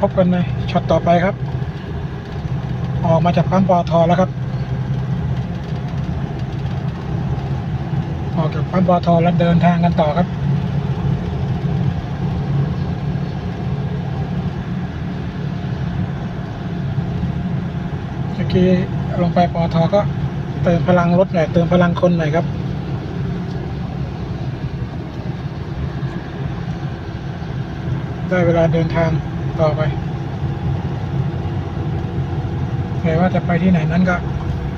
พบกันในช็อตต่อไปครับ ออกมาจากปั๊มปอทอแล้วครับ ออกจากปั๊มปอทอแล้วเดินทางกันต่อครับเมื่อกี้ลงไปปอทอก็เติมพลังรถหน่อยเติมพลังคนหน่อยครับได้เวลาเดินทาง ต่อไปแต่ว่าจะไปที่ไหนนั้นก็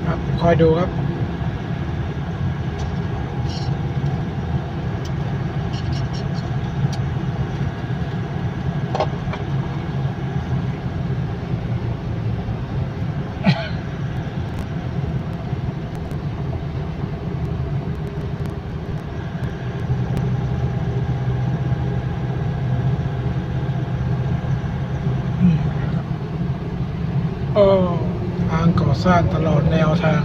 ครับคอยดูครับ อืมครับโอ้ทาง ก่อสร้างตลอดแนวทาง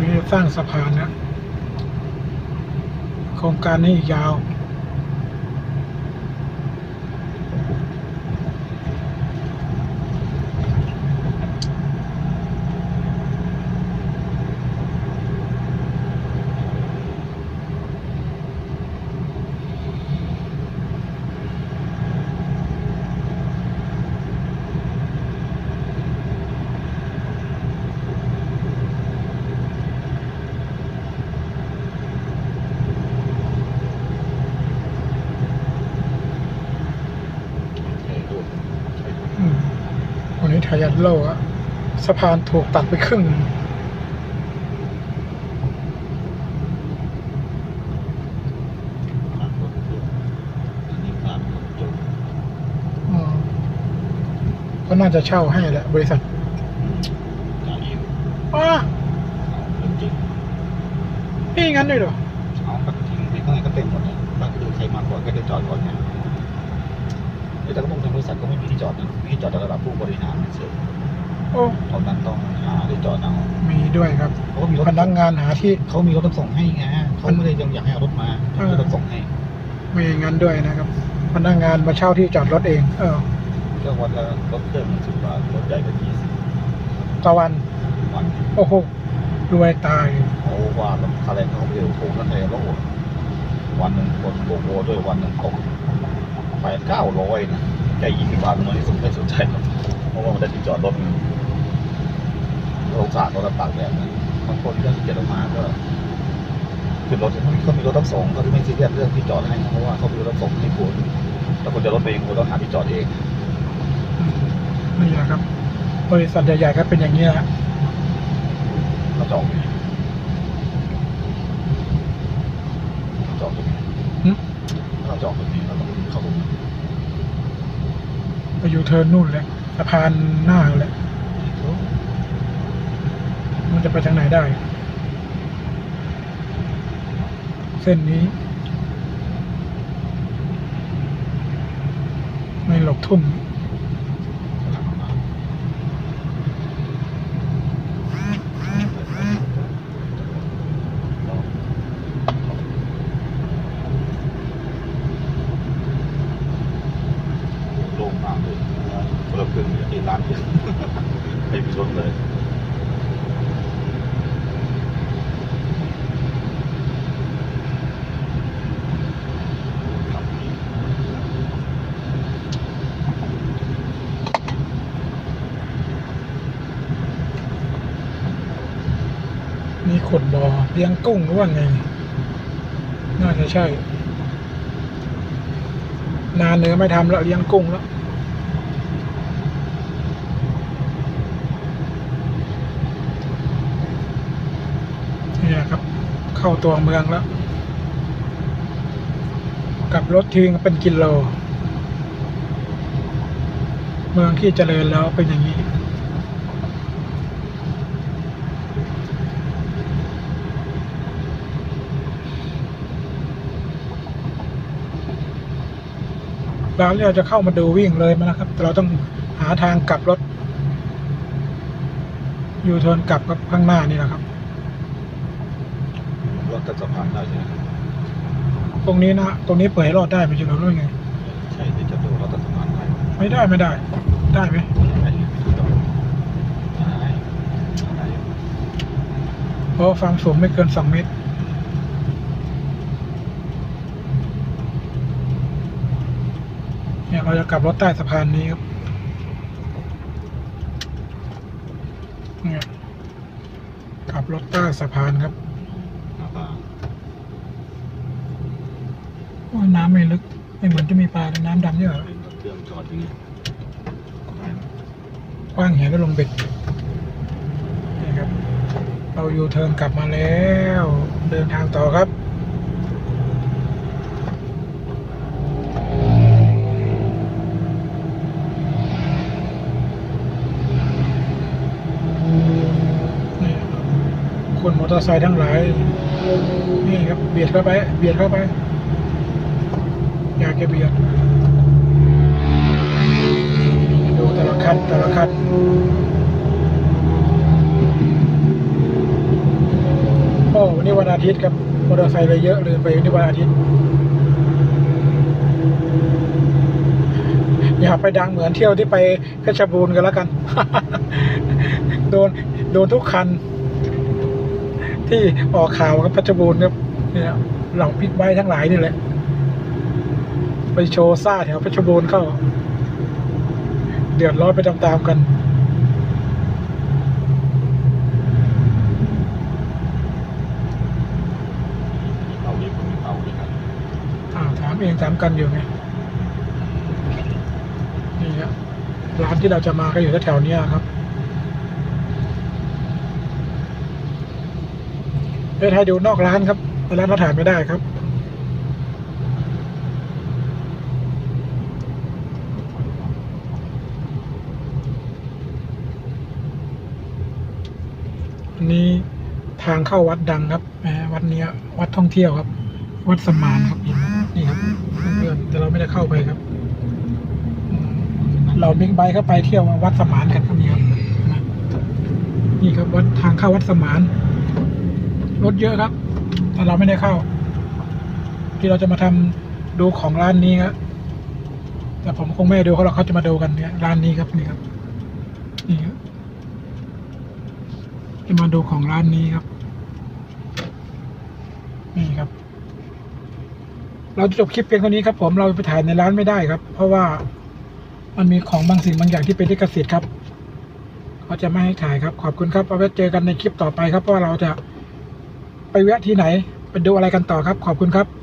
มีสร้างสะพานนะโครงการนี้ยาว ยันโลอะสะพานถูกตัดไปครึ่งก็น่าจะเช่าให้แหละ บริษัทอ้าพี่งั้นด้วยเหรอเอาก็ทิ้งในข้างในก็เต็มหมดเลยก็คือใครมาก่อนก็จะจอดก่อนไง แต่ก็ต้องทางบริษัทก็ไม่มีที่จอดนะมีที่จอดแต่ระดับผู้บริหารเฉยโอ้เท่านั้นต้องหาที่จอดเอามีด้วยครับเขาก็มีรถพนักงานหาที่ เขามีรถรับส่งให้ไงเขาไม่ได้ยังอยากให้เอารถมาเขามีรถรับส่งให้มีงั้นด้วยนะครับ พนักงานมาเช่าที่จอดรถเอง เออก็วันละรถเครื่องสิบบาทรถใหญ่ก็ยี่สิบต่อวันวันโอ้โหรวยตายเขาว่าแล้วค่าแรงเขาเร็วโถนั่นเลยแล้ววันหนึ่งคนโบโบด้วยวันหนึ่งตก ไปเก้าร้อยนะใจยี่สิบบาทน้อยที่สุดไม่สนใจหรอกเพราะว่ามันได้ที่จอดรถมันโรงสารรถตากแดดนะบางคนก็เกียจออกมาก็ขึ้นรถเขามีรถรับส่งเขาจะไม่ซีเรียสเรื่องที่จอดให้เพราะว่าเขามีรถรับส่งให้คุณแต่คุณจะรถไปเองคุณต้องหาที่จอดเองอืมนี่แหละครับ บริษัทใหญ่ๆก็เป็นอย่างนี้แหละเขาจอดอยู่เขาจอดตรงนี้หึเขาจอดตรงนี้เราต้อง ครับผมไปอยู่เทินนู่นแหละสะพานหน้าแล้ว มันจะไปทางไหนได้ เส้นนี้ ไม่หลบทุ่ม โล่งมากเลยคนละครึ่งที่ร้านครึ่งไม่มีรถเลย มี ขุดบ่อเลี้ยงกุ้งหรือว่าไง น่าจะใช่ นานเนื้อไม่ทำแล้วเลี้ยงกุ้งแล้วนี่แหละครับ เข้าตัวเมืองแล้วกับรถทิ้งเป็นกิโล เมืองที่เจริญแล้วเป็นอย่างนี้ ร้านเราจะเข้ามาดูวิ่งเลยมาแล้วครับแต่เราต้องหาทางกลับรถยูเทิร์นกลับกับข้างหน้านี่แหละครับ รถตัดสะพานได้ใช่ไหมตรงนี้นะตรงนี้เปิดให้รอดได้ไม่ใช่เหรอหรือไง ใช่ที่จะดูรถตัดสะพานได้ไม่ได้ไม่ได้ ได้ไหมได้ได้ได้เพราะความสูงไม่เกินสองเมตร เนี่ยเราจะกลับรถใต้สะพานนี้ครับเนี่ยกลับรถใต้สะพานครับหน้าน้ำไม่ลึก ไม่เหมือนจะมีปลาเลยน้ำดำเยอะเป็นเครื่องจอดอย่างนี้กว้างเห็นก็ลงเบ็ดนี่ครับ เราอยู่เทิร์นกลับมาแล้ว เดินทางต่อครับ นี่คนมอเตอร์ไซค์ทั้งหลาย นี่ครับ เบียดเข้าไป เบียดเข้าไป อยากจะเบียด ดูแต่ละคันแต่ละคันโอ้วันนี้วันอาทิตย์ครับมอเตอร์ไซค์เลยเยอะเลืมไปวันนี้วันอาทิตย์อย่าไปดังเหมือนเที่ยวที่ไปเพชรบูรณ์กันแล้วกัน โดน โดนทุกคัน ที่ออกข่าวครับเพชรบูรณ์ครับเนี่ยเหล่าพิกไบค์ทั้งหลายนี่แหละ ไปโชว์ซ่าแถวเพชรบูรณ์เข้า เดือดร้อนไปตามๆกันเอาดีคนเอาดีครับอ่าถามเองถามกันอยู่ไงนี่ครับร้านที่เราจะมาก็อยู่แถวๆเนี้ยครับ ไปถ่ายดูนอกร้านครับในร้านเราถ่ายไม่ได้ครับ อันนี้ทางเข้าวัดดังครับแหมวัดเนี้ยวัดท่องเที่ยวครับ วัดสมานครับนี่ครับเพื่อนๆแต่เราไม่ได้เข้าไปครับ เราบิ๊กไบค์เข้าไปเที่ยววัดสมานกันครับนี่ครับนี่ครับวัดทางเข้าวัดสมาน รถเยอะครับ แต่เราไม่ได้เข้า ที่เราจะมาทำดูของร้านนี้ครับแต่ผมคงไม่ได้ดูเขาหรอกเขาจะมาดูกันเนี่ยร้านนี้ครับนี่ครับนี่ครับจะมาดูของร้านนี้ครับ นี่ครับ เราจะจบคลิปเพียงเท่านี้ครับ ผมเราไปถ่ายในร้านไม่ได้ครับ เพราะว่ามันมีของบางสิ่งบางอย่างที่เป็นลิขสิทธิ์ครับเขาจะไม่ให้ถ่ายครับ ขอบคุณครับเอาไว้เจอกันในคลิปต่อไปครับเพราะเราจะ ไปแวะที่ไหน ไปดูอะไรกันต่อครับ ขอบคุณครับ